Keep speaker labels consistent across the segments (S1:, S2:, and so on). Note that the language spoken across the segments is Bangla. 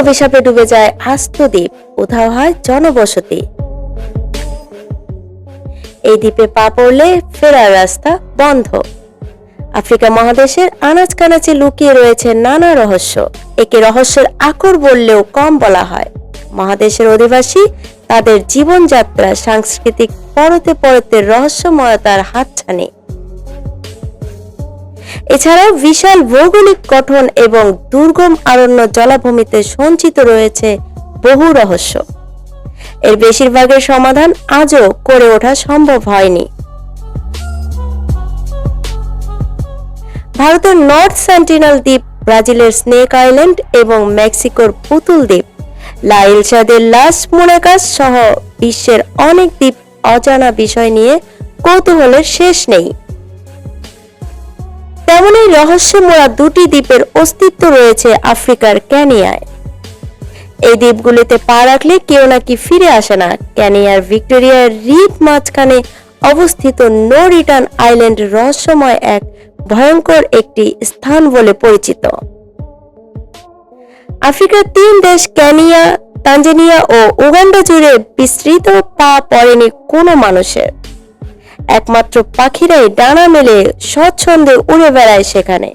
S1: অভিশাপে ডুবে যায় আস্ত দ্বীপ, উধাও হয় জনবসতি। এই দ্বীপে পা পড়লে ফেরার রাস্তা বন্ধ। আফ্রিকা মহাদেশের আনাজ কানাচে লুকিয়ে রয়েছে নানা রহস্য। একে রহস্যের আকর বললেও কম বলা হয়। মহাদেশের অধিবাসী তাদের জীবনযাত্রা, সাংস্কৃতিক পরতে পরতে রহস্যময়তার হাতছানি। এছাড়াও বিশাল ভৌগোলিক গঠন এবং দুর্গম আরণ্য জলাভূমিতে সঞ্চিত রয়েছে বহু রহস্য। এর বেশিরভাগের সমাধান আজও করে ওঠা সম্ভব হয়নি। ভারতের নর্থ সেন্টিনাল দ্বীপ, ব্রাজিলের স্নেক আইল্যান্ড এবং মেক্সিকোর পুতুল দ্বীপ, লা ইলসাদের লাস মুনেকাস সহ বিশ্বের অনেক দ্বীপ অজানা বিষয় নিয়ে কৌতূহলের শেষ নেই। তেমনই রহস্যে মোড়া দুটি দ্বীপের অস্তিত্ব রয়েছে আফ্রিকার ক্যানিয়ায়। এই দ্বীপগুলিতে পা রাখলে কেউ নাকি ফিরে আসে না। ক্যানিয়ার ভিক্টোরিয়ার রিপ মাঝখানে অবস্থিত নো রিটার্ন আইল্যান্ড রহস্যময় এক ভয়ঙ্কর একটি স্থান বলে পরিচিত। আফ্রিকার তিন দেশ ক্যানিয়া, তানজানিয়া ও উগান্ডা জুড়ে বিস্তৃত পা পড়েনি কোনো মানুষের। একমাত্র পাখিরাই ডানা মেলে স্বচ্ছন্দে উড়ে বেড়ায় সেখানে।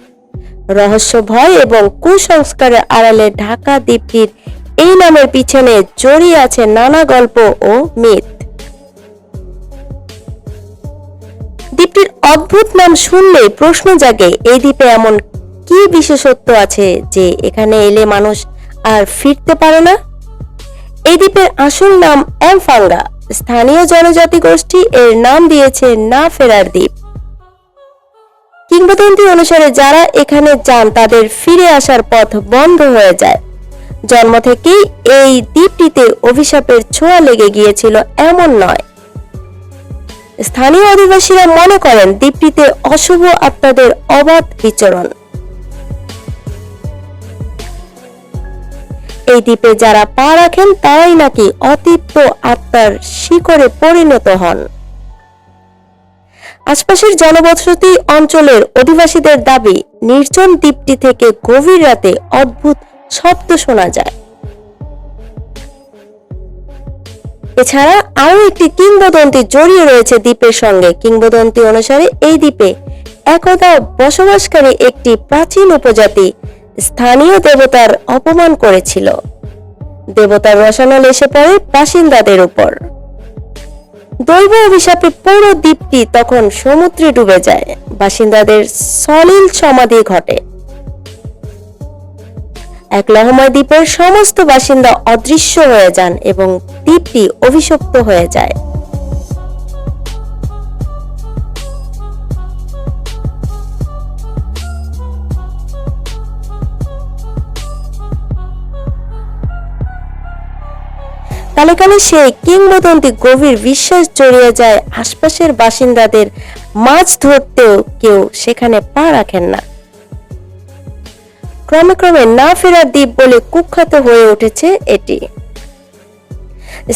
S1: রহস্য ভয় এবং কুসংস্কারের আড়ালে ঢাকা দ্বীপটির এই নামের পিছনে জড়িয়ে আছে নানা গল্প ও মিথ। দ্বীপটির অদ্ভুত নাম শুনলে প্রশ্ন জাগে, এই দ্বীপে এমন কি বিশেষত্ব আছে যে এখানে এলে মানুষ আর ফিরতে পারে না? এই দ্বীপের আসল নাম এমফাঙ্গা স্থানীয় জনজাতি গোষ্ঠী এর নাম দিয়েছে না ফেরার দ্বীপ। কিংবদন্তি অনুসারে যারা এখানে যান, তাদের ফিরে আসার পথ বন্ধ হয়ে যায়। জন্ম থেকেই এই দ্বীপটিতে অভিশাপের ছোঁয়া লেগে গিয়েছিল, এমন নয়। স্থানীয় অধিবাসীরা মনে করেন, দ্বীপটিতে অশুভ আত্মাদের অবাধ বিচরণ। এই দ্বীপে যারা পা রাখেন তারাই নাকি অতীপ্ত আত্মার শিকড়ে পরিণত হন। আশপাশের জনবসতি অঞ্চলের অধিবাসীদের দাবি, নির্জন দ্বীপটি থেকে গভীর রাতে অদ্ভুত শব্দ শোনা যায়। এছাড়া আরও একটি কিংবদন্তি জড়িয়ে রয়েছে দ্বীপের সঙ্গে। কিংবদন্তি অনুসারে এই দ্বীপে একদা বসবাসকারী একটি প্রাচীন উপজাতি স্থানীয় দেবতার অপমান করেছিল। দেবতার রসানল এসে পড়ে বাসিন্দাদের উপর। দৈব অভিশাপে পুরো দ্বীপটি তখন সমুদ্রে ডুবে যায়। বাসিন্দাদের সলিল সমাধি ঘটে। এক লহময় দ্বীপের সমস্ত বাসিন্দা অদৃশ্য হয়ে যান এবং দ্বীপটি অভিশপ্ত হয়ে যায়। কালে কালে সেই কিংবদন্তি গভীর বিশ্বাস জড়িয়ে যায় আশপাশের বাসিন্দাদের, মাছ ধরতেও কেউ সেখানে পা রাখেন না। ক্রমে ক্রমে না ফেরার দ্বীপ বলে কুখ্যাত হয়ে উঠেছে এটি।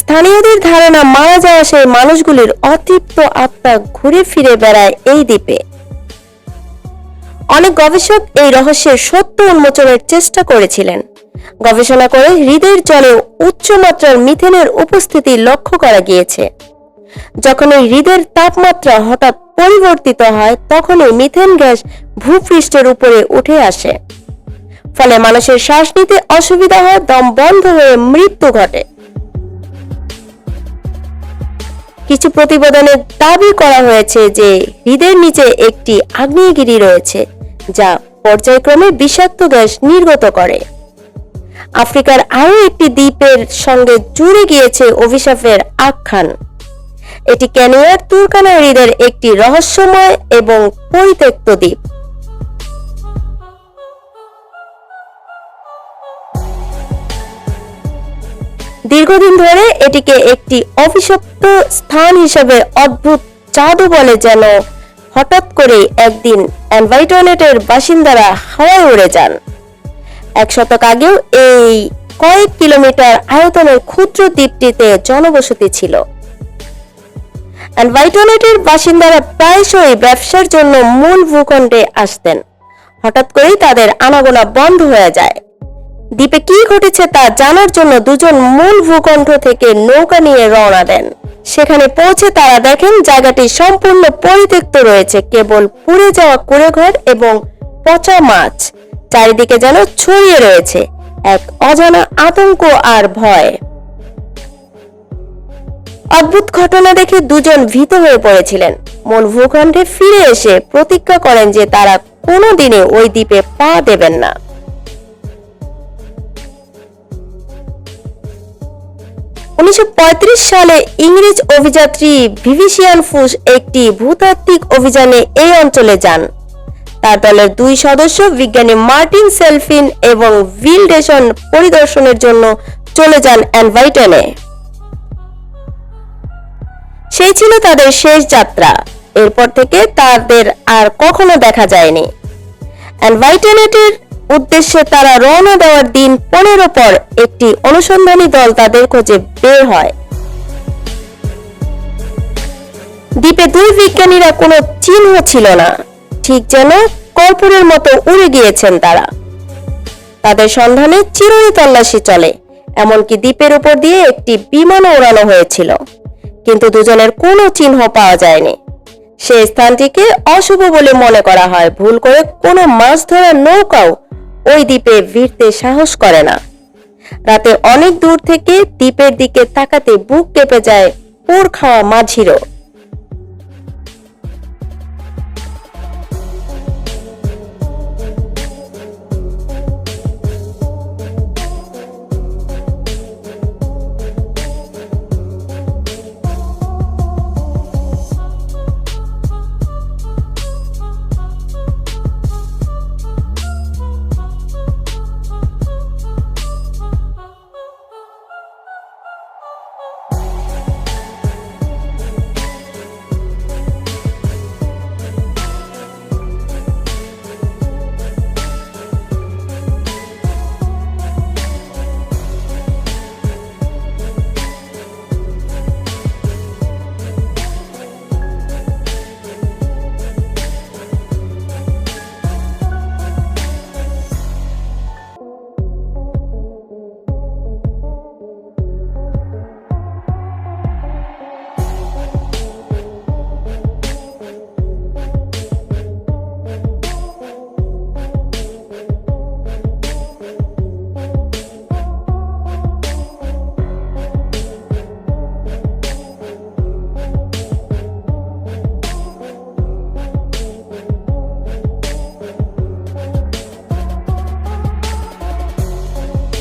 S1: স্থানীয়দের ধারণা মারা যাওয়া সেই মানুষগুলির অতৃপ্ত আত্মা ঘুরে ফিরে বেড়ায় এই দ্বীপে। অনেক গবেষক এই রহস্যের সত্য উন্মোচনের চেষ্টা করেছিলেন। গবেষণা করে হৃদয়ের জলে উচ্চমাত্রার মিথেনের উপস্থিতি লক্ষ্য করা গিয়েছে। যখন এই হৃদের তাপমাত্রা হঠাৎ পরিবর্তিত হয় তখনই মিথেন গ্যাস ভূপৃষ্ঠের উপরে উঠে আসে। ফলে মানুষের শ্বাস নিতে অসুবিধা হয়, দম বন্ধ হয়ে মৃত্যু ঘটে। কিছু প্রতিবেদনে দাবি করা হয়েছে যে হৃদের নিচে একটি আগ্নেয়গিরি রয়েছে, যা পর্যায়ক্রমে বিষাক্ত গ্যাস নির্গত করে। আফ্রিকার আরও একটি দ্বীপের সঙ্গে জুড়ে গিয়েছে অভিশাপের আখ্যান। এটি ক্যানিয়ার তুর্কানা একটি রহস্যময় এবং পরিত্যক্ত দ্বীপ। দীর্ঘদিন ধরে এটিকে একটি অভিশপ্ত স্থান হিসেবে অদ্ভুত জাদু বলে যেন হঠাৎ করে একদিন অ্যানভাইটনেটের বাসিন্দারা হাওয়ায় উড়ে যান। এক শতক আগেও এই কয়েক কিলোমিটার আয়তনের ক্ষুদ্র দ্বীপটিতে জনবসতি ছিল। অ্যানভাইটনেটের বাসিন্দারা প্রায়শই ব্যবসার জন্য মূল ভূখণ্ডে আসতেন। হঠাৎ করেই তাদের আনাগোনা বন্ধ হয়ে যায়। দ্বীপে কি ঘটেছে তা জানার জন্য দুজন মূল ভূখণ্ড থেকে নৌকা নিয়ে রওনা দেন। সেখানে পৌঁছে তারা দেখেন জায়গাটি সম্পূর্ণ পরিত্যক্ত রয়েছে, কেবল পুড়ে যাওয়া কুড়েঘর এবং পচা মাছ। চারিদিকে যেন ছড়িয়ে রয়েছে এক অজানা আতঙ্ক আর ভয়। অদ্ভুত ঘটনা দেখে দুজন ভীত হয়ে পড়েছিলেন। মূল ভূখণ্ডে ফিরে এসে প্রতিজ্ঞা করেন যে তারা কোনোদিনে ওই দ্বীপে পা দেবেন না। উনিশশো পঁয়ত্রিশ সালে ইংরেজ অভিযাত্রী ভিভিসিয়ান ফুস একটি ভূতাত্ত্বিক অভিযানে এই অঞ্চলে যান। তার দলের দুই সদস্য বিজ্ঞানী মার্টিন সেলফিন এবং ভিলডেশন পরিদর্শনের জন্য চলে যান অ্যানভাইটনে। সেই ছিল তাদের শেষ যাত্রা। এরপর থেকে তাদের আর কখনো দেখা যায়নি। অ্যানভাইটেনেটের উদ্দেশ্যে তারা রওনা দেওয়ার দিন পনেরো পর একটি অনুসন্ধানী দল তাদের খোঁজে বের হয়। দ্বীপে দুই বিজ্ঞানীরা কোনো চিহ্ন ছিল না। ঠিক যেন কর্পূরের মতো উড়ে গিয়েছেন তারা। তাদের সন্ধানে চিরই তল্লাশি চলে, এমনকি দ্বীপের উপর দিয়ে একটি বিমানও ওড়ানো হয়েছিল। কিন্তু দুজনের কোনো চিহ্ন পাওয়া যায়নি। সেই স্থানটিকে অশুভ বলে মনে করা হয়, ভুল করে কোনো মাছ ধরার নৌকাও ওই দ্বীপে ভিড়তে সাহস করে না। রাতে অনেক দূর থেকে দ্বীপের দিকে তাকাতে বুক কেঁপে যায় পোড় খাওয়া মাঝিরও।